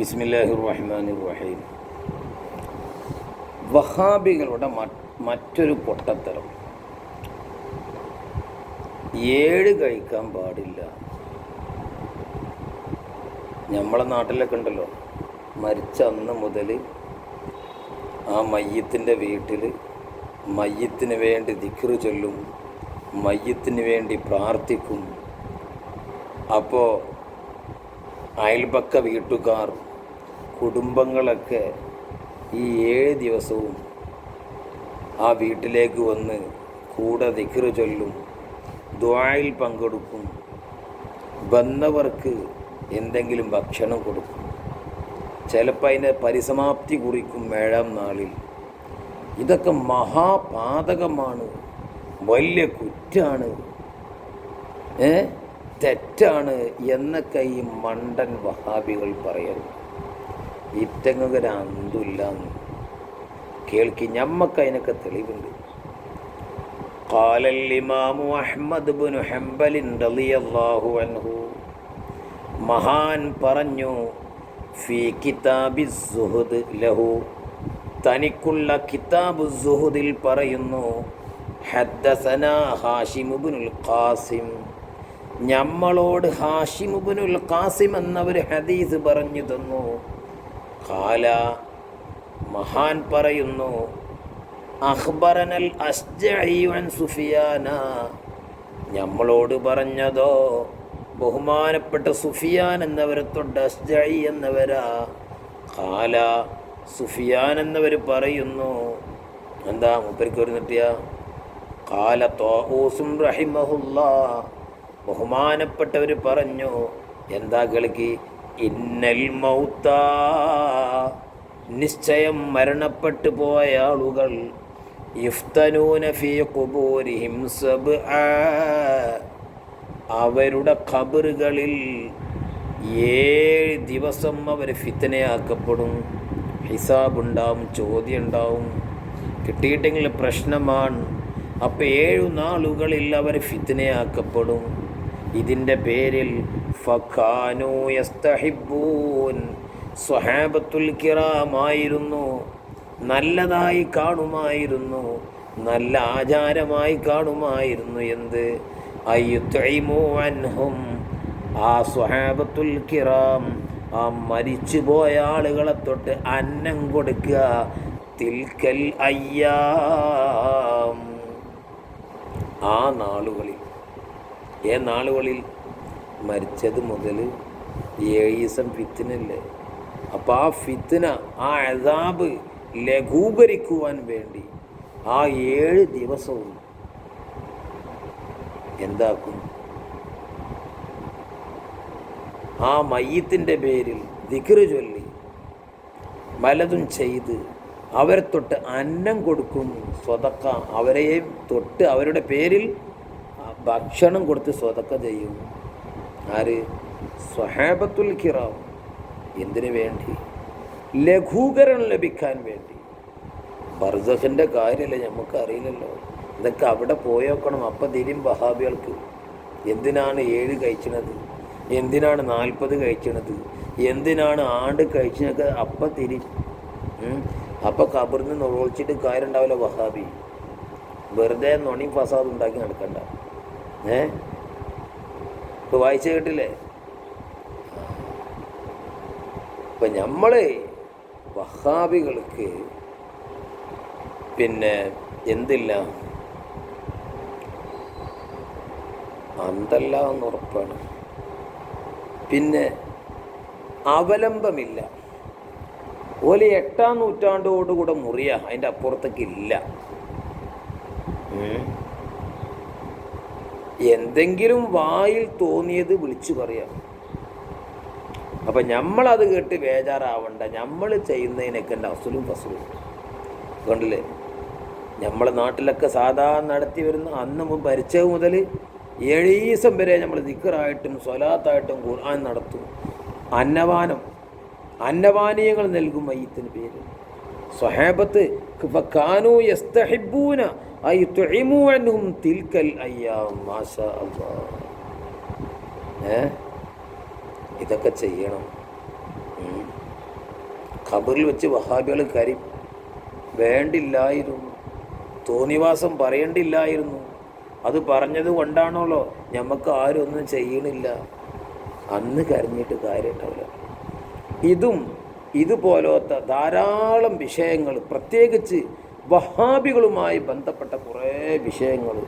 ബിസ്മില്ലാഹി റഹ്മാൻ റഹീം വഹാബികളുടെ മറ്റൊരു പൊട്ടത്തരം. ഏഴ് കഴിക്കാൻ പാടില്ല. നമ്മളെ നാട്ടിലൊക്കെ ഉണ്ടല്ലോ. മരിച്ച അന്ന് മുതൽ ആ മയ്യത്തിന്റെ വീട്ടിൽ മയ്യത്തിന് വേണ്ടി ദിക്റ് ചൊല്ലും മയ്യത്തിന് വേണ്ടി പ്രാർത്ഥിക്കും. അപ്പോൾ അയൽപക്ക വീട്ടുകാർ കുടുംബങ്ങളൊക്കെ ഈ ഏഴ് ദിവസവും ആ വീട്ടിലേക്ക് വന്ന് കൂടെ ദിക്റ് ചൊല്ലും ദ്വായിൽ പങ്കെടുക്കും വന്നവർക്ക് എന്തെങ്കിലും ഭക്ഷണം കൊടുക്കും. ചിലപ്പോൾ അതിന്റെ പരിസമാപ്തി കുറിക്കും ഏഴാം നാളിൽ. ഇതൊക്കെ മഹാപാതകമാണ് വലിയ കുറ്റാണ് ഏ? തെറ്റാണ് എന്നൊക്കെ ഈ മണ്ടൻ വഹാബികൾ പറയുന്നു ഇറ്റങ്ങൊരു അന്തില്ലാന്ന് കേൾക്കി ഞമ്മക്ക് അതിനൊക്കെ തെളിവുണ്ട് قال الإمام أحمد بن حنبل رضي الله عنه മഹാൻ പറഞ്ഞു ഫി കിതാബി സുഹുദ് ലഹു തനിക്കുള്ള കിതാബ് സുഹുദിൽ പറയുന്നു ഹദ്ദസന ഹാഷിമുബുനുൽ ഖാസിം ഞമ്മളോട് ഹാഷിമുബുനുൽ ഖാസിം എന്നവർ ഹദീസ് പറഞ്ഞു തന്നു കാല മഹാൻ പറയുന്നു അഹ്ബറനൽ അസ്ജഈൻ സുഫിയാന. നമ്മളോട് പറഞ്ഞതോ ബഹുമാനപ്പെട്ട സുഫിയാൻ എന്നവരെ തൊട്ട് എന്നവരാ. കാല സുഫിയാൻ എന്നവർ പറയുന്നു എന്താ മൂപ്പർക്ക് ഒരു നിർത്തിയ കാല തോസും റഹിമഹുല്ല ബഹുമാനപ്പെട്ടവർ പറഞ്ഞു എന്താ കളിക്ക്? ഇന്നൽ മൗത്ത. നിശ്ചയം മരണപ്പെട്ടു പോയ ആളുകൾ. ഫീ അവരുടെ ഖബറുകളിൽ ഏഴ് ദിവസം അവർ ഫിത്തനയാക്കപ്പെടും ഹിസാബുണ്ടാവും ചോദ്യം ഉണ്ടാവും കിട്ടിയിട്ടെങ്കിൽ പ്രശ്നമാണ്. അപ്പോൾ ഏഴു നാളുകളിൽ അവർ ഫിത്തനയാക്കപ്പെടും ഇതിന്റെ പേരിൽ ഫഖാനു സ്വഹാബത്തുൽ കിറാമായിരുന്നു. നല്ലതായി കാണുമായിരുന്നു. നല്ല ആചാരമായി കാണുമായിരുന്നു എന്ത്? അയ്യുത്തൈമോഹം ആ സ്വഹാബത്തുൽ കിറാം ആ മരിച്ചു പോയ ആളുകളെ തൊട്ട് അന്നം കൊടുക്കുക. തിൽക്കൽ അയ്യാം. ആ നാളുകളിൽ ഏ നാളുകളിൽ മരിച്ചത് മുതൽ ഏഴീസം ഫിത്തിനല്ലേ? അപ്പോൾ ആ ഫിത്തിന ആ അതാബ് ലഘൂകരിക്കുവാൻ വേണ്ടി ആ ഏഴ് ദിവസവും എന്താക്കും? ആ മയ്യത്തിന്റെ പേരിൽ ദിക്റ് ചൊല്ലി പലതും ചെയ്ത് അവരെ തൊട്ട് അന്നം കൊടുക്കും സ്വതക്ക അവരെയും തൊട്ട് അവരുടെ പേരിൽ ഭക്ഷണം കൊടുത്ത് സ്വതക്ക ചെയ്യും. ആര്? സ്വഹാബത്തുൽ കിറാം. എന്തിനു വേണ്ടി? ലഘൂകരണം ലഭിക്കാൻ വേണ്ടി. ബർസഖിന്റെ കാര്യമല്ലേ നമുക്ക് അറിയില്ലല്ലോ. ഇതൊക്കെ അവിടെ പോയോക്കണം അപ്പം തിരിയും വഹാബികൾക്ക് എന്തിനാണ് ഏഴ് കഴിച്ചണത്? എന്തിനാണ് നാൽപ്പത് കഴിച്ചണത്? എന്തിനാണ് ആണ്ട് കഴിച്ചതൊക്കെ അപ്പം തിരി അപ്പം കബറിന് നുഴച്ചിട്ട് കാര്യം ഉണ്ടാവില്ല വഹാബി. വെറുതെ നൊണി ഫസാദ് ഉണ്ടാക്കി നടക്കണ്ട. ഏ? ഇപ്പൊ വായിച്ചു കേട്ടില്ലേ? ഇപ്പൊ നമ്മൾ വഹാബികൾക്ക് പിന്നെ എന്തില്ല? അന്തല്ല എന്ന് ഉറപ്പാണ്. പിന്നെ അവലംബമില്ല. ഓല എട്ടാം നൂറ്റാണ്ടോടുകൂടെ മുറിയ അതിന്റെ അപ്പുറത്തേക്ക് ഇല്ല എന്തെങ്കിലും വായിൽ തോന്നിയത് വിളിച്ചു പറയാം. അപ്പം നമ്മളത് കേട്ട് ബേജാറാവണ്ട. നമ്മൾ ചെയ്യുന്നതിനൊക്കെ ഉണ്ട് അസുലും ഫസലും. കണ്ടില്ലേ? നമ്മളെ നാട്ടിലൊക്കെ സാധാരണ നടത്തി വരുന്ന അന്ന് ഭരിച്ചത് മുതൽ ഏഴീസം വരെ നമ്മൾ ദിക്കറായിട്ടും സ്വലാത്തായിട്ടും ഖുർആൻ നടത്തും. അന്നവാനം. അന്നവാനീയങ്ങൾ നൽകും മയ്യത്തിന് പേര്. സ്വഹാബത്ത് അൻഹും ഇതൊക്കെ ചെയ്യണം. ഖബറിൽ വെച്ച് വഹാബികൾ കരി വേണ്ടില്ലായിരുന്നു. തോന്നിവാസം പറയണ്ടില്ലായിരുന്നു. അത് പറഞ്ഞത് കൊണ്ടാണല്ലോ ഞമ്മക്ക് ആരും ഒന്നും ചെയ്യണില്ല. അന്ന് കരഞ്ഞിട്ട് കാര്യമുണ്ടാവില്ല ഇതും ഇതുപോലത്തെ ധാരാളം വിഷയങ്ങൾ പ്രത്യേകിച്ച് വഹാബികളുമായി ബന്ധപ്പെട്ട കുറേ വിഷയങ്ങൾ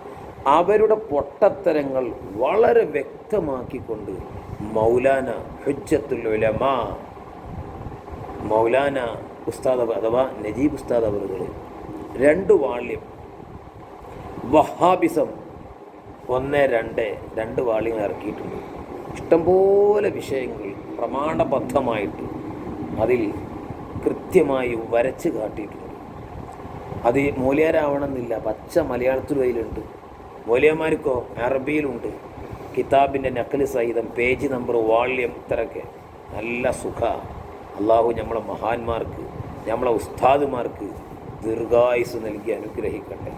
അവരുടെ പൊട്ടത്തരങ്ങൾ വളരെ വ്യക്തമാക്കിക്കൊണ്ട് മൗലാന ഹുജ്ജത്തുൽ ഉലമാ മൗലാന ഉസ്താദ് അഥവാ നജീബ് ഉസ്താദ് അവറുകൾ രണ്ട് വാള്യം. വഹാബിസം ഒന്ന് രണ്ട് രണ്ട് വാള്യങ്ങൾ ഇറക്കിയിട്ടുണ്ട്. ഇഷ്ടംപോലെ വിഷയങ്ങൾ പ്രമാണബദ്ധമായിട്ട് അതിൽ കൃത്യമായി വരച്ച് കാട്ടിയിട്ടുണ്ട്. അത് മൂലയാരാവണമെന്നില്ല. പച്ച മലയാളത്തിൽ അതിലുണ്ട് മൂലയന്മാർക്കോ അറബിയിലുണ്ട്. കിതാബിന്റെ നക്കൽ സഹിതം പേജ് നമ്പർ വാള്യം ഇത്രയൊക്കെ. നല്ല സുഖ. അള്ളാഹു നമ്മളെ മഹാന്മാർക്ക് നമ്മളെ ഉസ്താദുമാർക്ക് ദീർഘായുസ് നൽകി അനുഗ്രഹിക്കട്ടെ.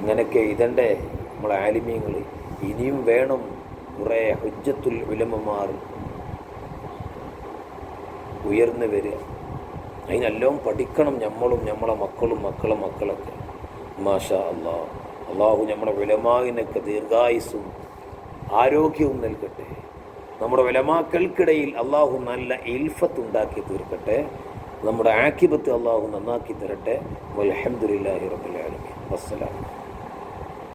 ഇങ്ങനെയൊക്കെ ഇതണ്ടേ നമ്മളെ ആലിമ്യങ്ങൾ ഇനിയും വേണം കുറേ ഹുജ്ജത്തുൽ ഉലമമാർ ഉയർന്നു വരിക അതിനെല്ലാം പഠിക്കണം നമ്മളും നമ്മളെ മക്കളും മക്കളെ മക്കളൊക്കെ. മാഷ അള്ളാഹ് അള്ളാഹു നമ്മുടെ വിലമാവിനൊക്കെ ദീർഘായുസും ആരോഗ്യവും നൽകട്ടെ. നമ്മുടെ വിലമാക്കൾക്കിടയിൽ അള്ളാഹു നല്ല ഇൽഫത്ത് ഉണ്ടാക്കി തീർക്കട്ടെ. നമ്മുടെ ആക്കിബത്ത് അള്ളാഹു നന്നാക്കി തരട്ടെ. അലഹമുല്ലാഹി റബുലാലമി വസ്സലാം